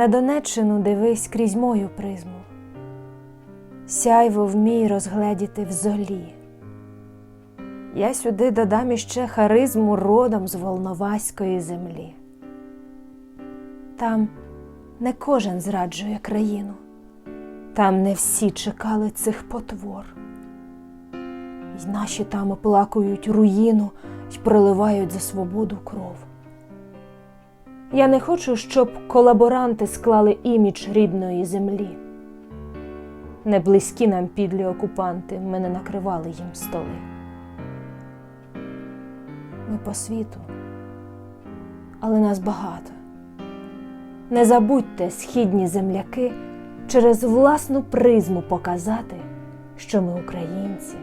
На Донеччину дивись крізь мою призму. Сяйво вмій розгледіти в золі. Я сюди додам іще харизму родом з Волноваської землі. Там не кожен зраджує країну, там не всі чекали цих потвор. І наші там оплакують руїну й проливають за свободу кров. Я не хочу, щоб колаборанти склали імідж рідної землі. Не близькі нам підлі окупанти, ми не накривали їм столи. Ми по світу, але нас багато. Не забудьте, східні земляки, через власну призму показати, що ми українці